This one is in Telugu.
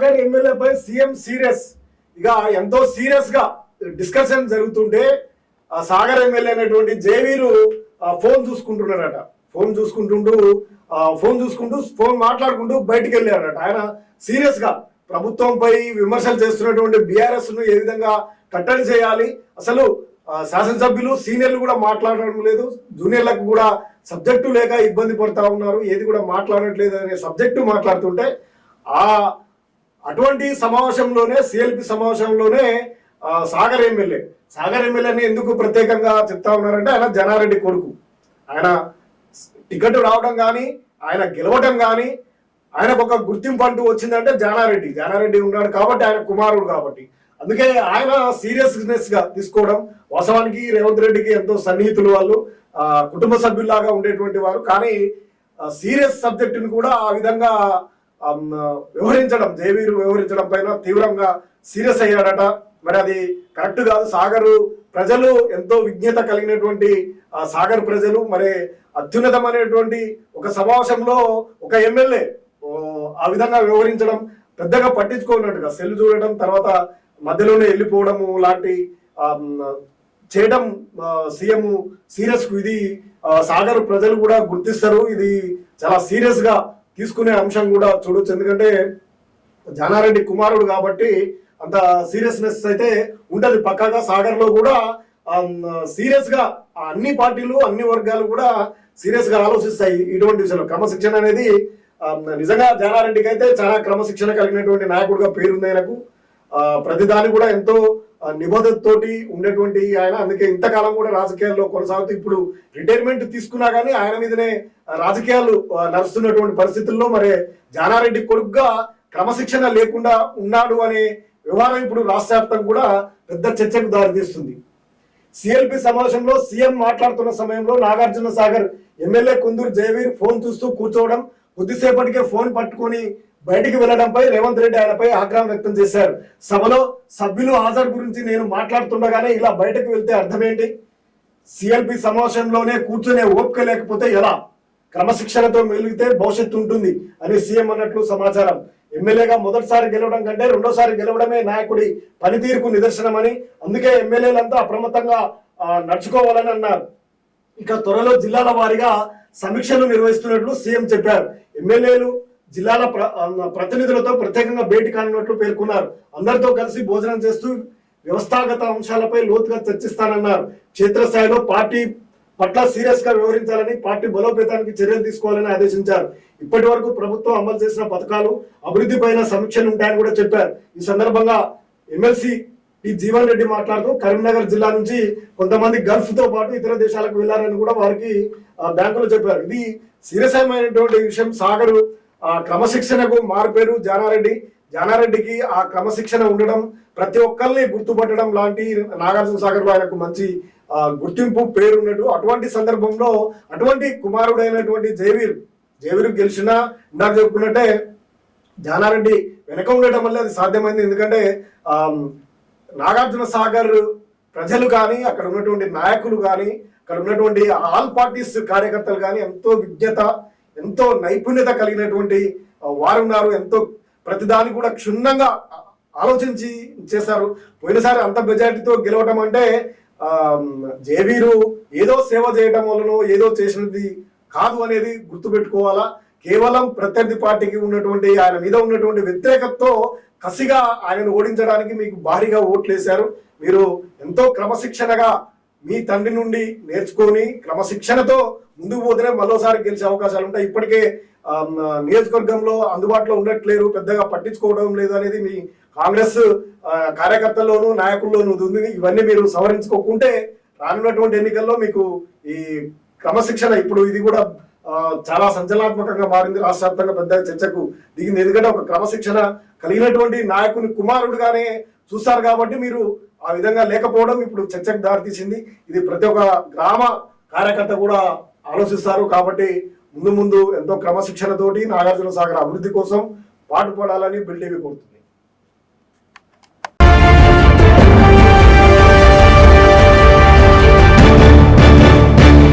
Nagar ఎమ్మెల్యేపై CM serious. ఇక ఎంతో సీరియస్గా డిస్కషన్ జరుగుతుంటే సాగర్ ఎమ్మెల్యే అనేటువంటి జేవీరు ఫోన్ చూసుకుంటున్నారట. ఫోన్ చూసుకుంటుంటూ ఫోన్ చూసుకుంటూ ఫోన్ మాట్లాడుకుంటూ బయటికి వెళ్ళారట. ఆయన సీరియస్గా ప్రభుత్వంపై విమర్శలు చేస్తున్నటువంటి బీఆర్ఎస్ను ఏ విధంగా కట్టడి చేయాలి? అసలు శాసనసభ్యులు సీనియర్లు కూడా మాట్లాడడం లేదు. జూనియర్లకు కూడా సబ్జెక్టు లేక ఇబ్బంది పడతా ఉన్నారు. ఏది కూడా మాట్లాడట్లేదు అనే సబ్జెక్టు మాట్లాడుతుంటే ఆ అటువంటి సమావేశంలోనే సిఎల్పి సమావేశంలోనే సాగర్ ఎమ్మెల్యే. సాగర్ ఎమ్మెల్యేని ఎందుకు ప్రత్యేకంగా చెప్తా ఉన్నారంటే ఆయన జనారెడ్డి కొడుకు. ఆయన టికెట్ రావడం కానీ ఆయన గెలవడం కానీ ఆయనకు ఒక గుర్తింపు అంటూ వచ్చిందంటే జానారెడ్డి. జానారెడ్డి ఉన్నాడు కాబట్టి ఆయన కుమారుడు కాబట్టి. అందుకే ఆయన సీరియస్నెస్గా తీసుకోవడం వాస్తవానికి రేవంత్ రెడ్డికి ఎంతో సన్నిహితులు వాళ్ళు కుటుంబ సభ్యుల్లాగా ఉండేటువంటి వారు. కానీ సీరియస్ సబ్జెక్టుని కూడా ఆ విధంగా వ్యవహరించడం జయవీరు వ్యవహరించడం పైన తీవ్రంగా సీరియస్ అయ్యాడట. మరి అది కరెక్ట్ కాదు. సాగరు ప్రజలు ఎంతో విజ్ఞత కలిగినటువంటి ఆ సాగర్ ప్రజలు మరి అత్యున్నతమైనటువంటి ఒక సమావేశంలో ఒక ఎమ్మెల్యే ఆ విధంగా వ్యవహరించడం పెద్దగా పట్టించుకోనట్టుగా సెల్ చూడడం తర్వాత మధ్యలోనే వెళ్ళిపోవడము లాంటి చేయడం సీఎం సీరియస్ ఇది సాగర్ ప్రజలు కూడా గుర్తిస్తారు. ఇది చాలా సీరియస్గా తీసుకునే అంశం కూడా చూడొచ్చు. ఎందుకంటే జానారెడ్డి కుమారుడు కాబట్టి అంత సీరియస్నెస్ అయితే ఉంటుంది పక్కాగా సాగర్లో కూడా సీరియస్గా అన్ని పార్టీలు అన్ని వర్గాలు కూడా సీరియస్గా ఆలోచిస్తాయి ఇటువంటి విషయంలో. క్రమశిక్షణ అనేది నిజంగా జానారెడ్డికి అయితే చాలా క్రమశిక్షణ కలిగినటువంటి నాయకుడిగా పేరుంది ఆయనకు. ఆ, ప్రతిదాని కూడా ఎంతో నిబద్ధతతోటి ఉండేటువంటి ఆయన. అందుకే ఇంతకాలం కూడా రాజకీయాల్లో కొనసాగుతూ ఇప్పుడు రిటైర్మెంట్ తీసుకున్నా కానీ ఆయన మీదనే రాజకీయాలు నడుస్తున్నటువంటి పరిస్థితుల్లో మరి జానారెడ్డి కొడుకుగా క్రమశిక్షణ లేకుండా ఉన్నాడు అనే వ్యవహారం ఇప్పుడు రాష్ట్ర వ్యాప్తంగా కూడా పెద్ద చర్చకు దారితీస్తుంది. సిఎల్పి సమావేశంలో సీఎం మాట్లాడుతున్న సమయంలో నాగార్జున సాగర్ ఎమ్మెల్యే కుందూరు జయవీర్ ఫోన్ చూస్తూ కూర్చోవడం కొద్దిసేపటికే ఫోన్ పట్టుకొని బయటికి వెళ్ళడంపై రేవంత్ రెడ్డి ఆయనపై ఆగ్రహం వ్యక్తం చేశారు. సభలో సభ్యులు హాజరు గురించి నేను మాట్లాడుతుండగానే ఇలా బయటకు వెళ్తే అర్థమేంటి? సిఎల్పి సమావేశంలోనే కూర్చునే ఓపిక లేకపోతే ఎలా? క్రమశిక్షణతో మెలిగితే భవిష్యత్తు ఉంటుంది అని సీఎం అన్నట్లు సమాచారం. ఎమ్మెల్యేగా మొదటిసారి గెలవడం కంటే రెండోసారి గెలవడమే నాయకుడి పనితీరుకు నిదర్శనమని అందుకే ఎమ్మెల్యేలంతా అప్రమత్తంగా నడుచుకోవాలని అన్నారు. ఇక త్వరలో జిల్లాల వారీగా సమీక్షలు నిర్వహిస్తున్నట్లు సీఎం చెప్పారు. ఎమ్మెల్యేలు జిల్లాల ప్ర- ప్రతినిధులతో ప్రత్యేకంగా భేటీ కానున్నట్లు పేర్కొన్నారు. అందరితో కలిసి భోజనం చేస్తూ వ్యవస్థాగత అంశాలపై లోతుగా చర్చిస్తానన్నారు. క్షేత్రస్థాయిలో పార్టీ పట్ల సీరియస్గా వ్యవహరించాలని పార్టీ బలోపేతానికి చర్యలు తీసుకోవాలని ఆదేశించారు. ఇప్పటి వరకు ప్రభుత్వం అమలు చేసిన పథకాలు అభివృద్ధి పైన సమీక్షలు ఉంటాయని కూడా చెప్పారు. ఈ సందర్భంగా ఎమ్మెల్సీ ఈ జీవన్ రెడ్డి మాట్లాడుతూ కరీంనగర్ జిల్లా నుంచి కొంతమంది గల్ఫ్తో పాటు ఇతర దేశాలకు వెళ్ళారని కూడా వారికి బ్యాంకులు బ్యాంకులో చెప్పారు. ఇది సీరియసమైనటువంటి విషయం. సాగరు ఆ క్రమశిక్షణకు మార్పేరు జానారెడ్డి. జానారెడ్డికి ఆ క్రమశిక్షణ ఉండడం ప్రతి ఒక్కరిని గుర్తుపట్టడం లాంటి నాగార్జున సాగర్లో ఆయనకు మంచి గుర్తింపు పేరు ఉన్నట్టు. అటువంటి సందర్భంలో అటువంటి కుమారుడైనటువంటి జయవీర్ జయవీర్ గెలిచినా ఇందాక చెప్పుకున్నట్టే జానారెడ్డి వెనక ఉండటం వల్ల అది సాధ్యమైంది. ఎందుకంటే నాగార్జున సాగర్ ప్రజలు కానీ అక్కడ ఉన్నటువంటి నాయకులు కానీ అక్కడ ఉన్నటువంటి ఆల్ పార్టీస్ కార్యకర్తలు కానీ ఎంతో విజ్ఞత ఎంతో నైపుణ్యత కలిగినటువంటి ఆ, వారు ఉన్నారు. ఎంతో ప్రతిదాన్ని కూడా క్షుణ్ణంగా ఆలోచించి చేశారు. పోయినసారి అంత మెజారిటీతో గెలవటం అంటే జేవీరు ఏదో సేవ చేయటం వలన ఏదో చేసినది కాదు అనేది గుర్తుపెట్టుకోవాలా? కేవలం ప్రత్యర్థి పార్టీకి ఉన్నటువంటి ఆయన మీద ఉన్నటువంటి వ్యతిరేకతతో కసిగా ఆయనను ఓడించడానికి మీకు భారీగా ఓట్లు వేశారు మీరు ఎంతో క్రమశిక్షణగా మీ తండ్రి నుండి నేర్చుకొని క్రమశిక్షణతో ముందుకు పోతేనే మరోసారి గెలిచే అవకాశాలు ఉంటాయి. ఇప్పటికే నియోజకవర్గంలో అందుబాటులో ఉండట్లేరు పెద్దగా పట్టించుకోవడం లేదు అనేది మీ కాంగ్రెస్ కార్యకర్తల్లోనూ నాయకుల్లోనూ ఉంది. ఇవన్నీ మీరు సవరించుకోకుంటే రానున్నటువంటి ఎన్నికల్లో మీకు ఈ క్రమశిక్షణ ఇప్పుడు ఇది కూడా చాలా సంచలనాత్మకంగా మారింది రాష్ట్ర వ్యాప్తంగా పెద్ద చర్చకు దిగింది. ఎందుకంటే ఒక క్రమశిక్షణ కలిగినటువంటి నాయకుని కుమారుడుగానే చూస్తారు కాబట్టి మీరు ఆ విధంగా లేకపోవడం ఇప్పుడు చర్చకు దారితీసింది. ఇది ప్రతి ఒక్క గ్రామ కార్యకర్త కూడా ఆలోచిస్తారు కాబట్టి ముందు ముందు ఎంతో క్రమశిక్షణతోటి నాగార్జున సాగర్ అభివృద్ధి కోసం పాటుపడాలని బిల్టీవీ కోరుతుంది.